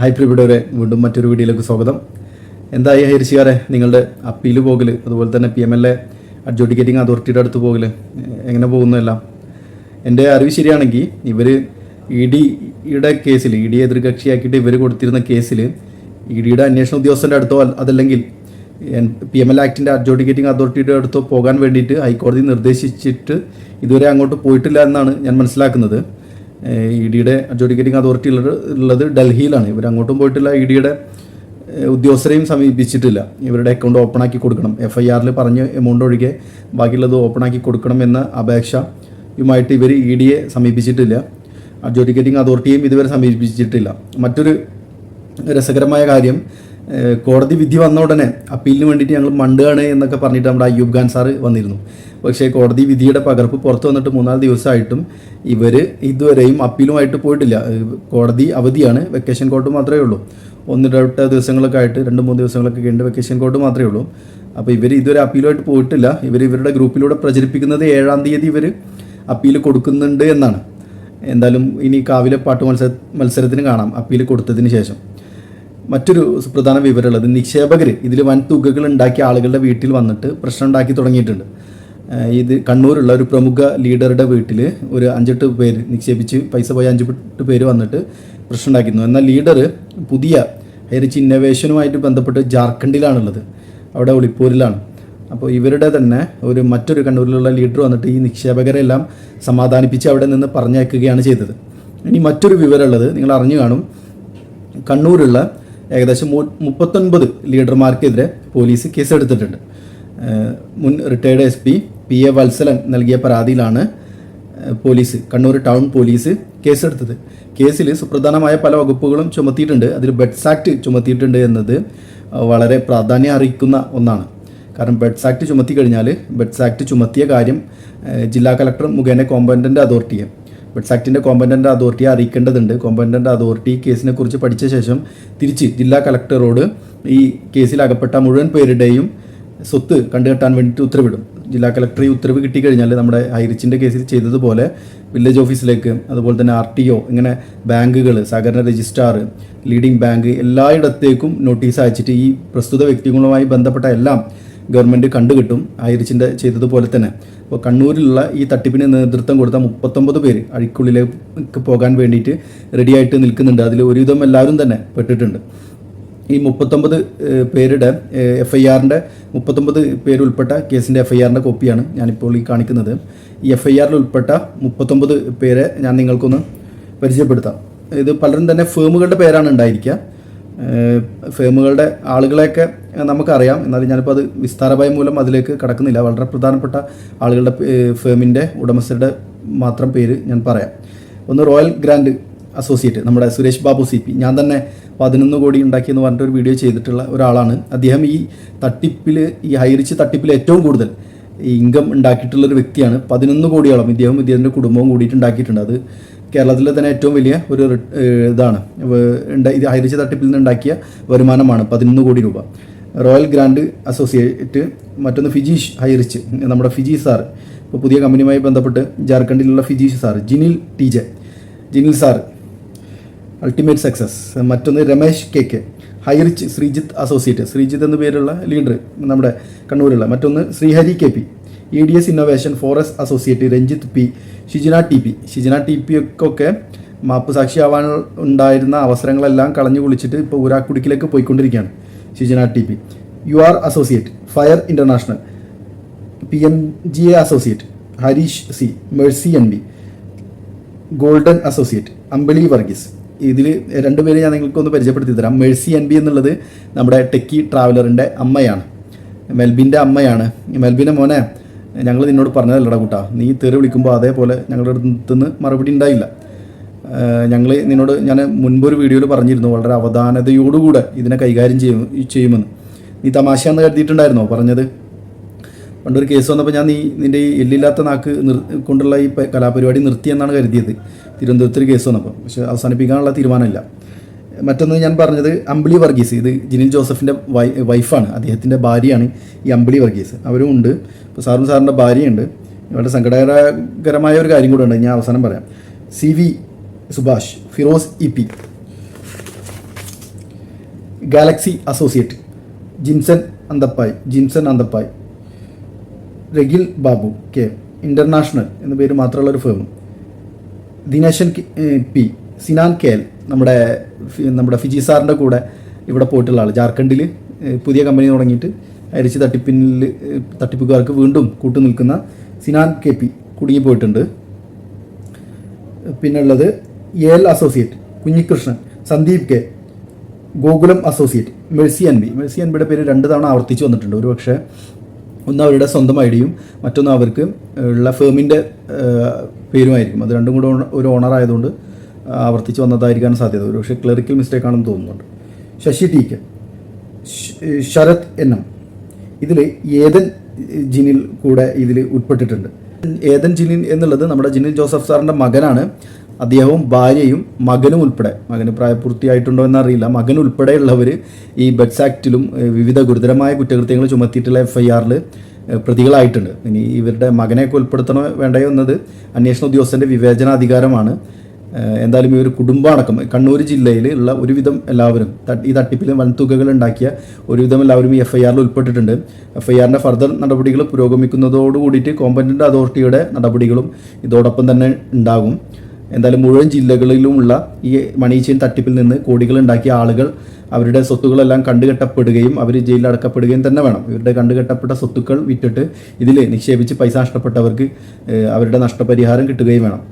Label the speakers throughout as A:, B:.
A: Hi പ്രിവിഡോരെ വീണ്ടും മറ്റൊരു വീഡിയോയിലേക്ക് സ്വാഗതം. എന്തായി ഹരിശികാരെ നിങ്ങളുടെ അപ്പീൽ പോകൽ അതുപോലെ തന്നെ P M L A adjudicating അതോറിറ്റിയുടെ അടുത്ത് പോകൽ എങ്ങനെ പോകുന്നതെല്ലാം എന്റെ അറിവ് ശരിയാണെങ്കിൽ ഇവർ ഇ ഡിയുടെ കേസിൽ ഇ ഡി എതിർകക്ഷിയാക്കിയിട്ട് ഇവർ കൊടുത്തിരുന്ന കേസിൽ ഇ ഡിയുടെ അന്വേഷണ ഉദ്യോഗസ്ഥന്റെ അടുത്തോ അതല്ലെങ്കിൽ പി എം എൽ ആക്ടിന്റെ അഡ്ജുഡിക്കേറ്റിംഗ് അതോറിറ്റിയുടെ അടുത്തോ പോകാൻ വേണ്ടിയിട്ട് ഹൈക്കോടതി നിർദ്ദേശിച്ചിട്ട് ഇതുവരെ അങ്ങോട്ട് പോയിട്ടില്ല എന്നാണ് ഞാൻ മനസ്സിലാക്കുന്നത്. ഇ ഡിയുടെ അഡ്ജുഡിക്കേറ്റിംഗ് അതോറിറ്റി ഉള്ളത് ഡൽഹിയിലാണ്. ഇവർ അങ്ങോട്ടും പോയിട്ടില്ല ഇ ഡിയുടെ ഉദ്യോഗസ്ഥരെയും സമീപിച്ചിട്ടില്ല. ഇവരുടെ അക്കൗണ്ട് ഓപ്പൺ ആക്കി കൊടുക്കണം. എഫ് ഐ ആറിൽ പറഞ്ഞ എമൗണ്ട് ഒഴികെ ബാക്കിയുള്ളത് ഓപ്പൺ ആക്കി കൊടുക്കണം എന്ന അപേക്ഷയുമായിട്ട് ഇവർ ഇ ഡിയെ സമീപിച്ചിട്ടില്ല. അഡ്ജുഡിക്കേറ്റിംഗ് അതോറിറ്റിയും ഇതുവരെ സമീപിച്ചിട്ടില്ല. മറ്റൊരു രസകരമായ കാര്യം കോടതി വിധി വന്ന ഉടനെ അപ്പീലിന് വേണ്ടിയിട്ട് ഞങ്ങൾ മണ്ടുകയാണ് എന്നൊക്കെ പറഞ്ഞിട്ട് നമ്മുടെ അയ്യൂബ് ഖാൻ സാറ് വന്നിരുന്നു. പക്ഷേ കോടതി വിധിയുടെ പകർപ്പ് പുറത്തു വന്നിട്ട് മൂന്നാൽ ദിവസമായിട്ടും ഇവർ ഇതുവരെയും അപ്പീലുമായിട്ട് പോയിട്ടില്ല. കോടതി അവധിയാണ് വെക്കേഷൻ കോർട്ട് മാത്രമേ ഉള്ളൂ. ഒന്ന് രണ്ട് ദിവസങ്ങളൊക്കെ ആയിട്ട് രണ്ട് മൂന്ന് ദിവസങ്ങളൊക്കെ കഴിഞ്ഞ് വെക്കേഷൻ കോർട്ട് മാത്രമേ ഉള്ളൂ. അപ്പോൾ ഇവർ ഇതുവരെ അപ്പീലുമായിട്ട് പോയിട്ടില്ല. ഇവർ ഇവരുടെ ഗ്രൂപ്പിലൂടെ പ്രചരിപ്പിക്കുന്നത് ഏഴാം തീയതി ഇവർ അപ്പീൽ കൊടുക്കുന്നുണ്ട് എന്നാണ്. എന്തായാലും ഇനി കാവിലെ പാട്ട് മത്സര മത്സരത്തിന് കാണാം. അപ്പീൽ കൊടുത്തതിന് ശേഷം. മറ്റൊരു സുപ്രധാന വിവരമുള്ളത്. നിക്ഷേപകർ ഇതിൽ വൻ തുകകൾ ഉണ്ടാക്കിയ ആളുകളുടെ വീട്ടിൽ വന്നിട്ട് പ്രശ്നം ഉണ്ടാക്കി തുടങ്ങിയിട്ടുണ്ട്. ഇത് കണ്ണൂരുള്ള ഒരു പ്രമുഖ ലീഡറുടെ വീട്ടിൽ ഒരു അഞ്ചെട്ട് പേര് നിക്ഷേപിച്ച് പൈസ പോയ അഞ്ചെട്ട് പേര് വന്നിട്ട് പ്രശ്നം ഉണ്ടാക്കിയിരുന്നു. എന്നാൽ ലീഡർ പുതിയ ഹെറിച്ച് ഇന്നോവേഷനുമായിട്ട് ബന്ധപ്പെട്ട് ജാർഖണ്ഡിലാണുള്ളത്. അവിടെ ഒളിപ്പൂരിലാണ് അപ്പോൾ ഇവരുടെ തന്നെ ഒരു മറ്റൊരു കണ്ണൂരിലുള്ള ലീഡർ വന്നിട്ട് ഈ നിക്ഷേപകരെ എല്ലാം സമാധാനിപ്പിച്ച് അവിടെ നിന്ന് പറഞ്ഞയക്കുകയാണ് ചെയ്തത്. ഇനി മറ്റൊരു വിവരമുള്ളത് നിങ്ങൾ അറിഞ്ഞു കാണും. കണ്ണൂരുള്ള ഏകദേശം മുപ്പത്തൊൻപത് ലീഡർമാർക്കെതിരെ പോലീസ് കേസെടുത്തിട്ടുണ്ട്. മുൻ retired S P P A Valsalan നൽകിയ പരാതിയിലാണ് പോലീസ് കണ്ണൂർ ടൗൺ പോലീസ് കേസെടുത്തത്. കേസിൽ സുപ്രധാനമായ പല വകുപ്പുകളും ചുമത്തിയിട്ടുണ്ട്. അതിൽ ബെഡ്സ് ആക്ട് ചുമത്തിയിട്ടുണ്ട് എന്നത് വളരെ പ്രാധാന്യം അറിയിക്കുന്ന ഒന്നാണ്. കാരണം ബെഡ്സ് ആക്ട് ചുമത്തി കഴിഞ്ഞാൽ ബെഡ്സ് ആക്ട് ചുമത്തിയ കാര്യം ജില്ലാ കളക്ടർ മുഖേന കോമ്പറ്റന്റ് അതോറിറ്റിയെ ബെഡ്സ് ആക്ടിന്റെ കോമ്പറ്റന്റ് അതോറിറ്റിയെ അറിയിക്കേണ്ടതുണ്ട്. കോമ്പറ്റന്റ് അതോറിറ്റി കേസിനെ കുറിച്ച് പഠിച്ച ശേഷം തിരിച്ച് ജില്ലാ കളക്ടറോട് ഈ കേസിൽ അകപ്പെട്ട മുഴുവൻ പേരുടെയും സ്വത്ത് കണ്ടുകെട്ടാൻ വേണ്ടിയിട്ട് ഉത്തരവിടും. ജില്ലാ കളക്ടർ ഈ ഉത്തരവ് കിട്ടിക്കഴിഞ്ഞാൽ നമ്മുടെ ഹൈറിച്ചിന്റെ കേസിൽ ചെയ്തതുപോലെ വില്ലേജ് ഓഫീസിലേക്ക് അതുപോലെ തന്നെ ആർ ടി ഒ ഇങ്ങനെ ബാങ്കുകൾ സഹകരണ രജിസ്ട്രാർ ലീഡിംഗ് ബാങ്ക് എല്ലായിടത്തേക്കും നോട്ടീസ് അയച്ചിട്ട് ഈ പ്രസ്തുത വ്യക്തികളുമായി ബന്ധപ്പെട്ട എല്ലാം ഗവൺമെന്റ് കണ്ടുകിട്ടും ഹൈറിച്ചിന്റെ ചെയ്തതുപോലെ തന്നെ. അപ്പോൾ കണ്ണൂരിലുള്ള ഈ തട്ടിപ്പിന് നേതൃത്വം കൊടുത്ത മുപ്പത്തൊമ്പത് പേര് അഴിക്കുള്ളിലേക്ക് പോകാൻ വേണ്ടിയിട്ട് റെഡിയായിട്ട് നിൽക്കുന്നുണ്ട്. അതിൽ ഒരുവിധം എല്ലാവരും തന്നെ പെട്ടിട്ടുണ്ട്. ഈ മുപ്പത്തൊമ്പത് പേരുടെ എഫ് ഐ ആറിന്റെ മുപ്പത്തൊമ്പത് പേരുൾപ്പെട്ട കേസിന്റെ എഫ് ഐ ആറിന്റെ കോപ്പിയാണ് ഞാനിപ്പോൾ ഈ കാണിക്കുന്നത്. ഈ എഫ് ഐ ആറിൽ ഉൾപ്പെട്ട മുപ്പത്തൊമ്പത് പേരെ ഞാൻ നിങ്ങൾക്കൊന്ന് പരിചയപ്പെടുത്താം. ഇത് പലരും തന്നെ ഫേമുകളുടെ പേരാണ് ഉണ്ടായിരിക്കുക. ഫേമുകളുടെ ആളുകളെയൊക്കെ നമുക്കറിയാം. എന്നാലും ഞാനിപ്പോൾ അത് വിസ്താരഭയം മൂലം അതിലേക്ക് കടക്കുന്നില്ല. വളരെ പ്രധാനപ്പെട്ട ആളുകളുടെ ഫേമിന്റെ ഉടമസ്ഥരുടെ മാത്രം പേര് ഞാൻ പറയാം. ഒന്ന് റോയൽ ഗ്രാൻഡ് അസോസിയേറ്റ് നമ്മുടെ സുരേഷ് ബാബു സി പി. ഞാൻ തന്നെ പതിനൊന്ന് കോടി ഉണ്ടാക്കി എന്ന് പറഞ്ഞിട്ട് ഒരു വീഡിയോ ചെയ്തിട്ടുള്ള ഒരാളാണ്. അദ്ദേഹം ഈ തട്ടിപ്പിൽ ഈ ഹൈറിച്ച് തട്ടിപ്പിൽ ഏറ്റവും കൂടുതൽ ഇൻകം ഉണ്ടാക്കിയിട്ടുള്ള ഒരു വ്യക്തിയാണ്. പതിനൊന്ന് കോടിയോളം ഇദ്ദേഹം ഇദ്ദേഹത്തിന്റെ കുടുംബവും കൂടിയിട്ട് ഉണ്ടാക്കിയിട്ടുണ്ട്. അത് കേരളത്തിലെ തന്നെ ഏറ്റവും വലിയ ഒരു ഇതാണ്. ഇത് ഹൈറിച്ച് തട്ടിപ്പിൽ നിന്ന് ഉണ്ടാക്കിയ വരുമാനമാണ് പതിനൊന്ന് കോടി രൂപ. റോയൽ ഗ്രാൻഡ് അസോസിയേറ്റ് മറ്റൊന്ന് ഫിജീഷ് ഹൈറിച്ച് നമ്മുടെ ഫിജി സാർ. ഇപ്പോൾ പുതിയ കമ്പനിയുമായി ബന്ധപ്പെട്ട് ജാർഖണ്ഡിലുള്ള Fijeesh sir Jinil T J. Jinil sir ultimate success മറ്റൊന്ന് Ramesh K K. Highrich Sreejith associate Sreejith എന്ന പേരുള്ള ലീഡർ നമ്മുടെ കണ്ണൂരിലുള്ള. മറ്റൊന്ന് Sreehari K P. E D S innovation forest associate Ranjith P. Shijina T P. Shijina T P ഒക്കെ മാപ്പ് സാക്ഷിയാവാൻ ഉണ്ടായിരുന്ന അവസരങ്ങളെല്ലാം കളഞ്ഞു കുളിച്ചിട്ട് ഇപ്പോൾ ഊരാക്കുടുക്കിലേക്ക് പോയിക്കൊണ്ടിരിക്കുകയാണ്. Shijina T P U R associate fire international P M G A associate Harish C Mercy N B golden associate Ambali Varghese ഇതിൽ രണ്ടുപേരെ ഞാൻ നിങ്ങൾക്കൊന്ന് പരിചയപ്പെടുത്തി തരാം. മെഴ്സി എൻ ബി എന്നുള്ളത് നമ്മുടെ ടെക്കി ട്രാവലറിന്റെ അമ്മയാണ്. മെൽബിന്റെ അമ്മയാണ്. മെൽബിന്റെ മോനെ ഞങ്ങൾ നിന്നോട് പറഞ്ഞതല്ലടാ കൂട്ടാ. നീ തെറി വിളിക്കുമ്പോൾ അതേപോലെ ഞങ്ങളുടെ അടുത്ത് നിന്ന് മറുപടി ഉണ്ടായില്ല. ഞങ്ങൾ നിന്നോട് ഞാൻ മുൻപൊരു വീഡിയോയിൽ പറഞ്ഞിരുന്നു വളരെ അവധാനതയോടുകൂടെ ഇതിനെ കൈകാര്യം ചെയ്യും ചെയ്യുമെന്ന്. നീ തമാശ കരുതിയിട്ടുണ്ടായിരുന്നോ പറഞ്ഞത്? പണ്ടൊരു കേസ് വന്നപ്പോൾ ഞാൻ നീ നിന്റെ ഈ എല്ലില്ലാത്ത നാക്ക് കൊണ്ടുള്ള ഈ കലാപരിപാടി നിർത്തിയെന്നാണ് കരുതിയത്. തിരുവനന്തപുരത്ത് ഒരു കേസ് വന്നപ്പോൾ പക്ഷേ അവസാനിപ്പിക്കാനുള്ള തീരുമാനമില്ല. മറ്റൊന്ന് ഞാൻ പറഞ്ഞത് അമ്പിളി വർഗീസ്. ഇത് ജിനിൽ ജോസഫിന്റെ വൈ വൈഫാണ്. അദ്ദേഹത്തിന്റെ ഭാര്യയാണ് ഈ അമ്പിളി വർഗീസ്. അവരും ഉണ്ട്. ഇപ്പോൾ സാറും സാറിന്റെ ഭാര്യയുണ്ട്. വളരെ സങ്കടകരമായ ഒരു കാര്യം കൂടെ ഉണ്ട്. ഞാൻ അവസാനം പറയാം. C V Subhash Firoz E P. Galaxy associate Jinson Anthappai Jinson Anthappai. Ragil Babu K. International എന്ന പേര് മാത്രമുള്ള ഒരു firm Dinesan P. Sinan K. നമ്മുടെ നമ്മുടെ ഫിജി സാറിന്റെ കൂടെ ഇവിടെ പോയിട്ടുള്ള ആൾ ജാർഖണ്ഡിൽ പുതിയ കമ്പനി തുടങ്ങിയിട്ട് അരിച്ച് തട്ടിപ്പിനിൽ തട്ടിപ്പുകാർക്ക് വീണ്ടും കൂട്ടു നിൽക്കുന്ന സിനാൻ കെ പി കുടുങ്ങി പോയിട്ടുണ്ട് പിന്നുള്ളത് L associate Kunhikrishnan Sandeep K Gokulam associate Mercy N B Mercy N ബിയുടെ പേര് രണ്ട് തവണ ആവർത്തിച്ച് വന്നിട്ടുണ്ട്. ഒരു പക്ഷേ ഒന്ന് അവരുടെ സ്വന്തം ഐഡിയും മറ്റൊന്ന് അവർക്ക് ഉള്ള ഫേമിന്റെ പേരുമായിരിക്കും. അത് രണ്ടും കൂടെ ഒരു ഓണർ ആയതുകൊണ്ട് ആവർത്തിച്ച് വന്നതായിരിക്കാൻ സാധ്യത. ഒരു പക്ഷേ ക്ലറിക്കൽ മിസ്റ്റേക്ക് ആണെന്ന് തോന്നുന്നുണ്ട്. Sasi T K Sarath N M. ഇതിൽ ഏതൻ ജിനിൽ കൂടെ ഇതിൽ ഉൾപ്പെട്ടിട്ടുണ്ട്. ഏതൻ ജിനിൽ എന്നുള്ളത് നമ്മുടെ ജിനിൽ ജോസഫ് സാറിന്റെ മകനാണ്. അദ്ദേഹവും ഭാര്യയും മകനും ഉൾപ്പെടെ. മകന് പ്രായപൂർത്തിയായിട്ടുണ്ടോ എന്നറിയില്ല. മകൻ ഉൾപ്പെടെയുള്ളവർ ഈ ബെഡ്സ് ആക്റ്റിലും വിവിധ ഗുരുതരമായ കുറ്റകൃത്യങ്ങൾ ചുമത്തിയിട്ടുള്ള എഫ് ഐ ആറിൽ പ്രതികളായിട്ടുണ്ട്. ഇനി ഇവരുടെ മകനെയൊക്കെ ഉൾപ്പെടുത്തണോ വേണ്ടയോ എന്നത് അന്വേഷണ ഉദ്യോഗസ്ഥന്റെ വിവേചനാധികാരമാണ്. എന്തായാലും ഈ ഒരു കുടുംബാടക്കം കണ്ണൂർ ജില്ലയിൽ ഉള്ള ഒരുവിധം എല്ലാവരും ഈ തട്ടിപ്പിൽ വൻതുകകൾ ഉണ്ടാക്കിയ ഒരുവിധം എല്ലാവരും ഈ എഫ് ഐ ആറിൽ ഉൾപ്പെട്ടിട്ടുണ്ട്. എഫ് ഐ ആറിന്റെ ഫർദർ നടപടികൾ പുരോഗമിക്കുന്നതോടുകൂടിയിട്ട് കോമ്പറ്റന്റ് അതോറിറ്റിയുടെ നടപടികളും ഇതോടൊപ്പം തന്നെ ഉണ്ടാകും. എന്തായാലും മുഴുവൻ ജില്ലകളിലുമുള്ള ഈ മണി ചെയിൻ തട്ടിപ്പിൽ നിന്ന് കോടികൾ ഉണ്ടാക്കിയ ആളുകൾ അവരുടെ സ്വത്തുക്കളെല്ലാം കണ്ടുകെട്ടപ്പെടുകയും അവർ ജയിലിൽ അടക്കപ്പെടുകയും തന്നെ വേണം. ഇവരുടെ കണ്ടുകെട്ടപ്പെട്ട സ്വത്തുക്കൾ വിറ്റിട്ട് ഇതിൽ നിക്ഷേപിച്ച് പൈസ നഷ്ടപ്പെട്ടവർക്ക് അവരുടെ നഷ്ടപരിഹാരം കിട്ടുകയും വേണം.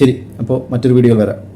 A: ശരി അപ്പോൾ മറ്റൊരു വീഡിയോ വരാം.